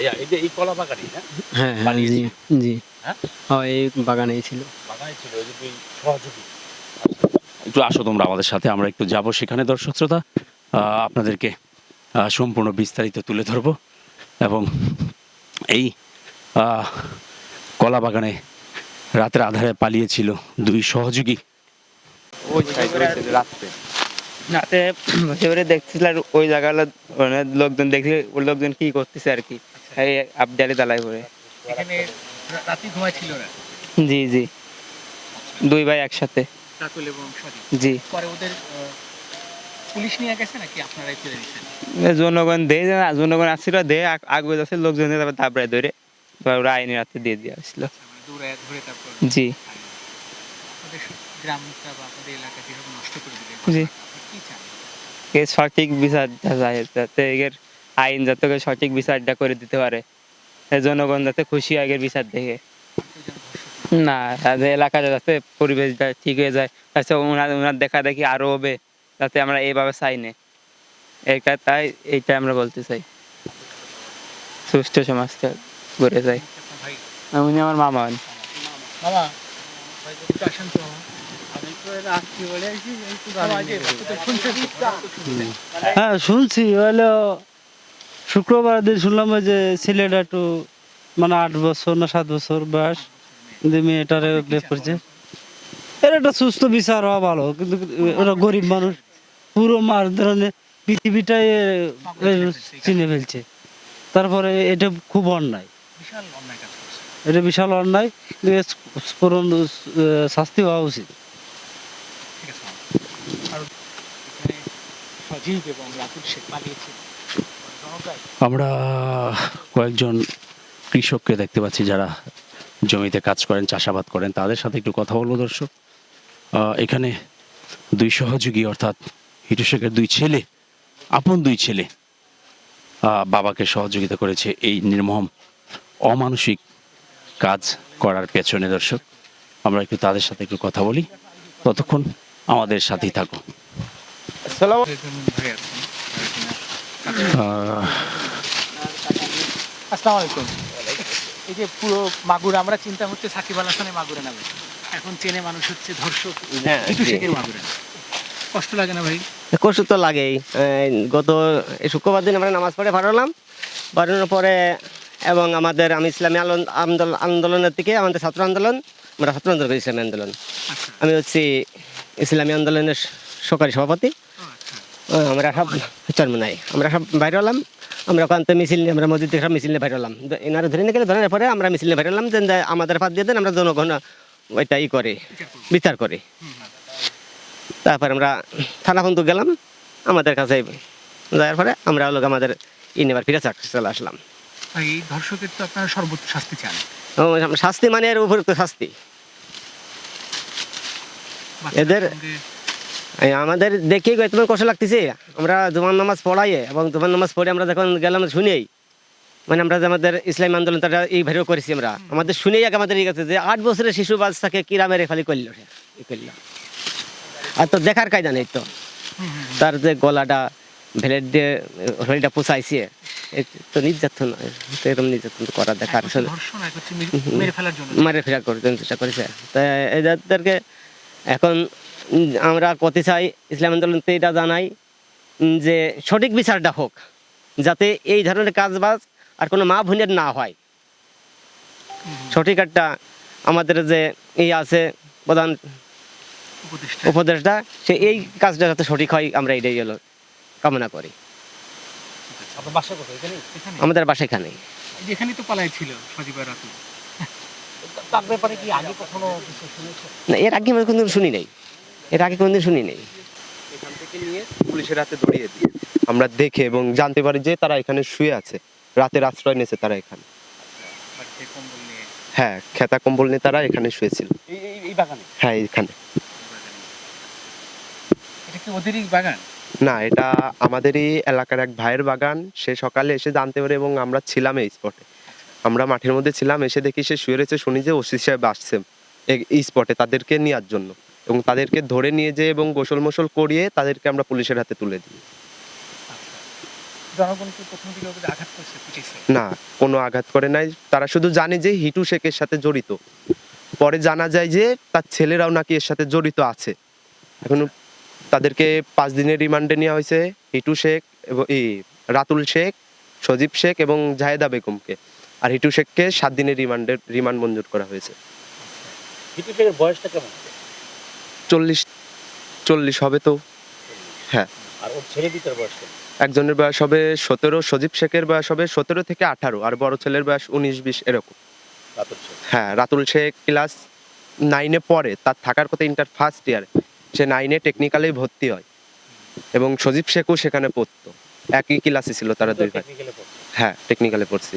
ভাইয়া এই যে এই কলা বাগানই না? হ্যাঁ হ্যাঁ জি জি। হ্যাঁ? এই বাগানেই ছিল। বাগানে ছিল ওই যে দুই সহযোগী। একটু আসো তোমরা আমাদের সাথে আমরা একটু যাব সেখানে দর্শক শ্রোতা। আপনাদেরকে সম্পূর্ণ বিস্তারিত তুলে ধরব। এবং এই কলা বাগানে রাতের আধারে পালিয়েছিল দুই সহযোগী। রাতে বসে দেখছিল আর ওই জায়গাগুলো মানে লোকজন দেখলে ওই লোকজন কি করতেছে আর কি। এই আবদালি তালায় পড়ে এখানে রাতে ঘুমাইছিল না জি জি। দুই ভাই একসাথে। রাতুল এবং সজীব জি। পরে ওদের পুলিশ নিয়ে গেছে নাকি আপনারাই তুলে নিয়েছেন? এ জনগণ জনগণ আসছিল দে আগ- আগে যাচ্ছে লোকজন তারপর তারপরে ধরে তারপর ওরা আইনি রাতে দিয়ে দিয়ে আসছিল মানে জি। গ্রামটা বা আপনাদের এলাকা যেরকম নষ্ট করে দিলে জি। কি সঠিক বিচার যাতে এর আইন যাতে সঠিক বিচারটা করে দিতে পারে। জনগণ যাতে খুশি হয় এর বিচার দেখে। না এলাকাটা যাতে পরিবেশটা ঠিক হয়ে যায়। তাছাড়া ওনার ওনার দেখা দেখি আরও হবে যাতে আমরা এইভাবে চাই না। এইটা তাই এইটা আমরা বলতে চাই। সুস্থ সমাজটা গড়ে যায়। উনি আমার মামা। হন। মামা। হ্যাঁ শুনছি হলো শুক্রবার দিন শুনলাম ওই যে ছেলেটা একটু মানে আট বছর না সাত বছর বয়স মেয়েটারে রেপ করছে। এর একটা সুস্থ বিচার হওয়া ভালো কিন্তু ওরা গরিব মানুষ পুরো মার ধরনের পৃথিবীটাই চিনে ফেলছে। তারপরে এটা খুব অন্যায়। এটা বিশাল অন্যায় শাস্তি হওয়া উচিত। সজীব এবং রাতুল শেখ পালিয়েছে। আমরা কয়েকজন কৃষককে দেখতে পাচ্ছি যারা জমিতে কাজ করেন চাষাবাদ করেন। তাদের সাথে একটু কথা বলব দর্শক। এখানে দুই সহযোগী অর্থাৎ হিটু শেখের দুই ছেলে আপন দুই ছেলে বাবাকে সহযোগিতা করেছে এই নির্মম অমানসিক কাজ করার পেছনে দর্শক। আমরা একটু তাদের সাথে একটু কথা বলি। ততক্ষণ আমাদের সাথেই থাকো একজন ভাই আছেন, যারা কিনা আহ, আসসালামু আলাইকুম এই যে পুরো মাগুরা আমরা চিন্তা হচ্ছে সাকিব আল হাসানের মাগুরা নামে। এখন চেনে মানুষ হচ্ছে ধর্ষক হ্যাঁ, একটু শেখের মাগুরা। কষ্ট লাগে না ভাই? কষ্ট তো লাগেই। গত এই শুক্রবার দিন আমরা নামাজ পড়ে ভাড়ালাম বাড়ানোর পরে এবং আমাদের আমি ইসলামী আন্দোলন আন্দোলনের থেকে আমাদের ছাত্র আন্দোলন আমরা ছাত্র আন্দোলন ইসলামী আন্দোলন। আচ্ছা। আমি হচ্ছি ইসলামী আন্দোলনের সরকারি সভাপতি। আমরা সব চর্ম নাই আমরা সব বাইরে হলাম আমরা ওখান থেকে মিছিল নিয়ে আমরা মসজিদ থেকে সব মিছিল নিয়ে বাইরে হলাম। এনারা ধরে নিয়ে গেলে ধরে নেওয়ার পরে আমরা মিছিল নিয়ে বাইরে হলাম যে আমাদের পাত দিয়ে দেন আমরা জনগণ ওইটা ই করে বিচার করে। তারপর আমরা থানা পর্যন্ত গেলাম আমাদের কাছে যাওয়ার পরে আমরা হলো আমাদের ই নেবার ফিরে চলে আসলাম। এই ধর্ষকের তো আপনারা সর্বোচ্চ শাস্তি চান। শাস্তি মানে এর উপযুক্ত শাস্তি। এদের- আমাদের দেখেই তোমার কষ্ট লাগতেছে। আমরা জুমান নামাজ পড়াই এবং জুমান নামাজ পড়ে আমরা যখন গেলাম শুনেই মানে আমরা যে আমাদের ইসলাম আন্দোলন তারা এই ভাবেও করেছি আমরা। আমাদের শুনেই আগে আমাদের গেছে যে আট বছরের শিশু বাচ্চাকে কিরা মেরে খালি করল ই করল। আর তো দেখার কায়দা নেই তো। তার যে গলাটা ভেলেট দিয়ে হরিটা পোষাইছে তো নির্যাতন এরকম নির্যাতন করা দেখার এক এক মেরে- ফেলার জন্য। মারে ফেরা করতে চেষ্টা করেছে। তাই এদেরকে এখন আমরা করতে চাই ইসলাম আন্দোলনতে এটা জানাই যে সঠিক বিচারটা হোক যাতে এই ধরনের কাজ বাজ আর কোনো মা বোনের না হয়। সঠিক একটা আমাদের যে এই আছে প্রধান উপদেশটা সে এই কাজটা যাতে সঠিক হয় আমরা এটাই হলো কামনা করি। বাসা এখানে? এখানে? আমাদের বাসা যে এখানেই তো পালাই ছিল সজীব আর তার ব্যাপারে কি আগে কখনো কিছু না এর আগে আমি কোনোদিন শুনি নাই। এর আগে কোনোদিন শুনি নেই এখান থেকে নিয়ে পুলিশের হাতে ধরিয়ে দিই আমরা দেখে এবং জানতে পারি যে তারা এখানে শুয়ে আছে। রাতের আশ্রয় নিয়েছে তারা এখানে। হ্যাঁ খেতা কম্বল নিয়ে তারা এখানে শুয়েছিল। এই বাগানে? হ্যাঁ এখানে এটা কি ওদেরই বাগান? না এটা আমাদেরই এলাকার এক ভাইয়ের বাগান। সে সকালে এসে জানতে পারে এবং আমরা ছিলাম এই স্পটে। আমরা মাঠের মধ্যে ছিলাম এসে দেখি সে শুয়ে রয়েছে। শুনি যে ওসি সাহেব আসছে এই স্পটে তাদেরকে নেওয়ার জন্য। এবং তাদেরকে ধরে নিয়ে যেয়ে এবং গোসল মোসল করিয়ে তাদেরকে আমরা পুলিশের হাতে তুলে দিই। না কোনো আঘাত করে নাই। তারা শুধু জানে যে হিটু শেখের সাথে জড়িত। পরে জানা যায় যে তার ছেলেরাও নাকি এর সাথে জড়িত আছে। এখন তাদেরকে পাঁচ দিনের রিমান্ডে নেওয়া হয়েছে হিটু শেখ এবং এই রাতুল শেখ সজীব শেখ এবং জাহেদা বেগমকে। আর হিটু শেখকে সাত দিনের রিমান্ডের রিমান্ড মঞ্জুর করা হয়েছে। হিটু শেখের বয়সটা কেমন? চল্লিশ চল্লিশ হবে তো। কেমন? একজনের বয়স হবে সতেরো সজীব শেখের বয়স হবে সতেরো থেকে আঠারো আর বড় ছেলের বয়স উনিশ বিশ এরকম। হ্যাঁ রাতুল শেখ ক্লাস নাইনে পড়ে তার থাকার কথা ইন্টার ফার্স্ট ইয়ারে সে নাইনে টেকনিক্যালেই ভর্তি হয়। এবং সজীব শেখও সেখানে পড়তো। একই ক্লাসে ছিল তারা দুই ভাই হ্যাঁ টেকনিক্যালে পড়ছি।